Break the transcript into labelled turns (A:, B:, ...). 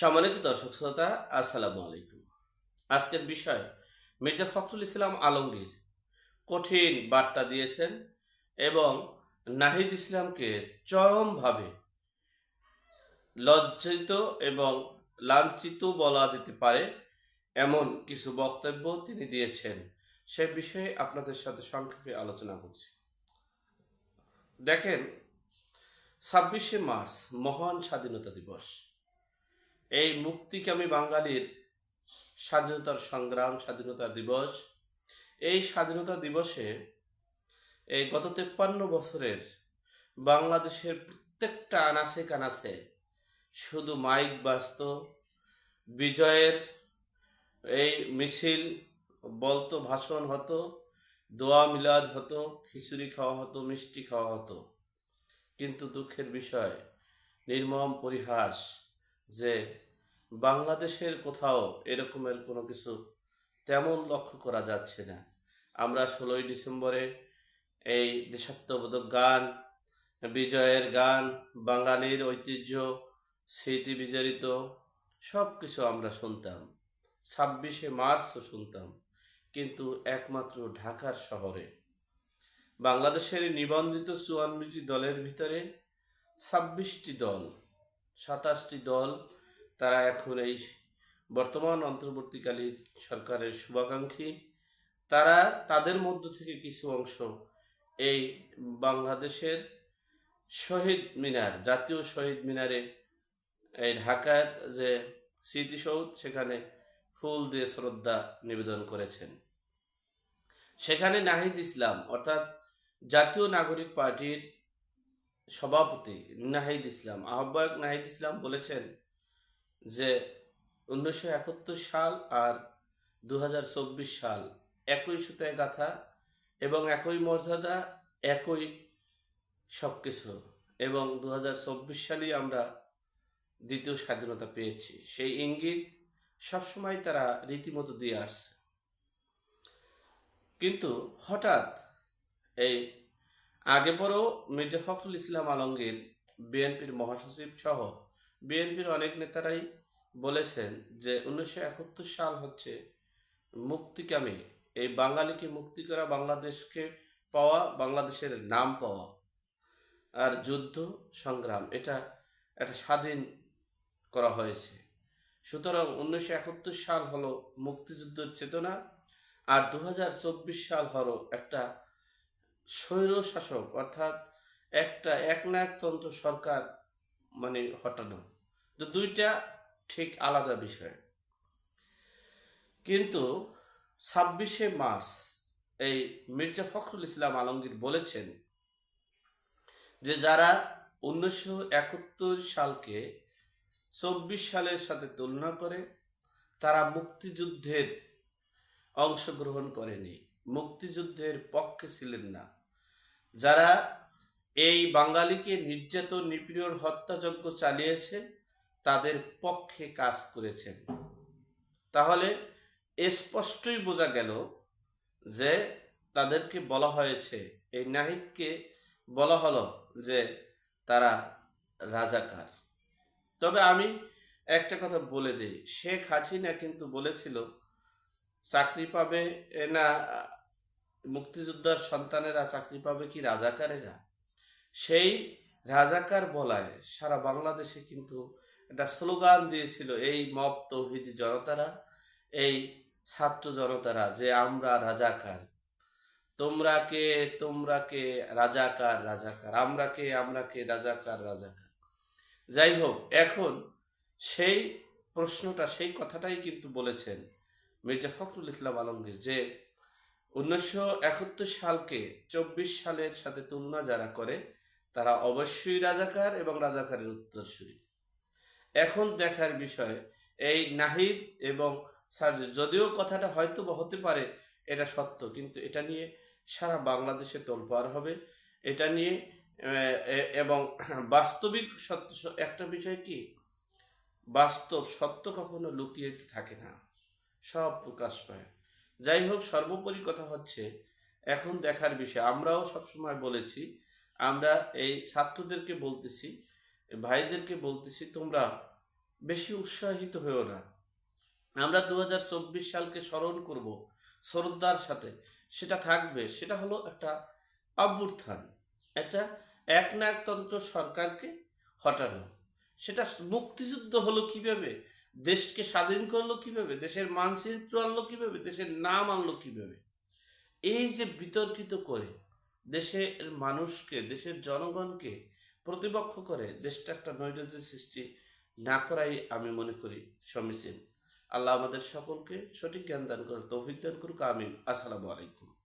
A: সম্মানিত দর্শক শ্রোতা, আসসালামু আলাইকুম। আজকের বিষয়, মির্জা ফখরুল ইসলাম আলমগীর কঠিন বার্তা দিয়েছেন এবং নাহিদ ইসলামকে চরমভাবে লজ্জিত এবং লাঞ্ছিত বলা যেতে পারে এমন কিছু বক্তব্য তিনি দিয়েছেন। সে বিষয়ে আপনাদের সাথে সংক্ষেপে আলোচনা করছি। দেখেন, ছাব্বিশে মার্চ মহান স্বাধীনতা দিবস। এই মুক্তিকামী বাঙালির স্বাধীনতার সংগ্রাম, স্বাধীনতা দিবস। এই স্বাধীনতা দিবসে এই গত তেপ্পান্ন বছরের বাংলাদেশের প্রত্যেকটা আনাসে কানাসে শুধু মাইক বাজত, বিজয়ের এই মিছিল, বলতো ভাষণ হতো, দোয়া মিলাদ হতো, খিচুড়ি খাওয়া হতো, মিষ্টি খাওয়া হতো। কিন্তু দুঃখের বিষয়, নির্মম পরিহাস যে বাংলাদেশের কোথাও এরকমের কোনো কিছু তেমন লক্ষ্য করা যাচ্ছে না। আমরা ষোলোই ডিসেম্বরে এই দেশাত্মবোধক গান, বিজয়ের গান, বাঙালির ঐতিহ্য, স্মৃতি বিজড়িত সব কিছু আমরা শুনতাম। ছাব্বিশে মার্চও শুনতাম, কিন্তু একমাত্র ঢাকার শহরে। বাংলাদেশের নিবন্ধিত চুয়ান্নটি দলের ভিতরে ছাব্বিশটি দল, সাতাশটি দল তারা এখন এই বর্তমান অন্তর্বর্তীকালীন সরকারের শুভাকাঙ্ক্ষী। তারা তাদের মধ্য থেকে কিছু অংশ এই বাংলাদেশের শহীদ মিনার, জাতীয় শহীদ মিনারে এই ঢাকার যে স্মৃতিসৌধ, সেখানে ফুল দিয়ে শ্রদ্ধা নিবেদন করেছেন। সেখানে নাহিদ ইসলাম, অর্থাৎ জাতীয় নাগরিক পার্টির সভাপতি নাহিদ ইসলাম, আহ্বায়ক নাহিদ ইসলাম বলেছেন যে উনিশশো একাত্তর সাল আর দু হাজার চব্বিশ সাল একই সুতায় গাথা এবং একই মর্যাদা, একই সব কিছু এবং দু সালেই আমরা দ্বিতীয় স্বাধীনতা পেয়েছি। সেই ইঙ্গিত সবসময় তারা রীতিমতো দিয়ে আসছে। কিন্তু হঠাৎ এই আগে পরেও মির্জা ফখরুল ইসলাম আলমগীর, বিএনপির মহাসচিব সহ বিএনপির অনেক নেতারাই বলেছেন যে উনিশশো একাত্তর সাল হচ্ছে মুক্তিকামী। এই বাঙালিকে মুক্তি করা বাংলাদেশকে পাওয়া, বাংলাদেশের নাম পাওয়া আর যুদ্ধ সংগ্রাম, এটা একটা স্বাধীন করা হয়েছে। সুতরাং উনিশশো একাত্তর সাল হলো মুক্তিযুদ্ধের চেতনা আর দু হাজার চব্বিশ সাল হলো একটা স্বৈর শাসক, অর্থাৎ একটা একনায়কতন্ত্র সরকার মানে হটানো। তো দুইটা ঠিক আলাদা বিষয়। কিন্তু ছাব্বিশে মার্চ এই মির্জা ফখরুল ইসলাম আলমগীর বলেছেন যে যারা উনিশশো একাত্তর সালকে চব্বিশ সালের সাথে তুলনা করে, তারা মুক্তিযুদ্ধের অংশগ্রহণ করেনি, মুক্তিযুদ্ধের পক্ষে ছিলেন না। যারা এই বাঙালিকে নির্যাতন, নিপীড়ন, হত্যাযজ্ঞ চালিয়েছে তাদের পক্ষে কাজ করেছেন। তাহলে স্পষ্টই বোঝা গেল যে তাদেরকে বলা হয়েছে, এই নাহিদকে বলা হলো যে তারা রাজাকার। তবে আমি একটা কথা বলে দিই, শেখ হাসিনা কিন্তু বলেছিল, চাকরি পাবে না, মুক্তিযোদ্ধার সন্তানেরা চাকরি পাবে কি রাজাকারেরা? সেই রাজাকার বলায় সারা বাংলাদেশে কিন্তু একটা স্লোগান দিয়েছিল এই মব তৌহিদি জনতারা, এই ছাত্র জনতারা যে আমরা রাজাকার। তোমরা কে তোমরা কে রাজাকার রাজাকার। আমরা কে আমরা কে রাজাকার রাজাকার। যাই হোক, এখন সেই প্রশ্নটা, সেই কথাটাই কিন্তু বলেছেন মির্জা ফখরুল ইসলাম আলমগীর যে উনিশশো একাত্তর সালকে চব্বিশ সালের সাথে তুলনা যারা করে, তারা অবশ্যই রাজাকার এবং রাজাকারের উত্তরসূরি। এখন দেখার বিষয়, এই নাহিদ এবং সার্জি যদিও কথাটা হয়তো হতে পারে এটা সত্য, কিন্তু এটা নিয়ে সারা বাংলাদেশে তোলপাড় হবে। এটা নিয়ে এবং বাস্তবিক সত্য, একটা বিষয় কি? বাস্তব সত্য কখনো লুকিয়ে থাকে না, সব প্রকাশ পায়। যাই হোক, সর্বোপরি কথা হচ্ছে, এখন দেখার বিষয়, আমরাও সবসময় বলেছি, আমরা এই ছাত্রদেরকে বলতেছি ভাইদেরকে বলতেছি, তোমরা বেশি উৎসাহিত হয়েও না। আমরা দু সালকে স্মরণ করব শ্রদ্ধার সাথে। সেটা থাকবে। সেটা হলো একটা অভ্যুত্থান, একটা একনায়কতন্ত্র সরকারকে হটানো। সেটা মুক্তিযুদ্ধ হলো কীভাবে? দেশকে স্বাধীন করল কীভাবে? দেশের মানচিত্র আনলো কীভাবে? দেশের নাম আনলো কীভাবে? এই যে বিতর্কিত করে দেশের মানুষকে, দেশের জনগণকে প্রতিপক্ষ করে দেশটা একটা নৈরাজ্য সৃষ্টি না করাই আমি মনে করি সমীচীন আল্লাহ আমাদের সকলকে সঠিক জ্ঞান দান করে তৌফিক দান করুক। আমিন। আসসালামু আলাইকুম।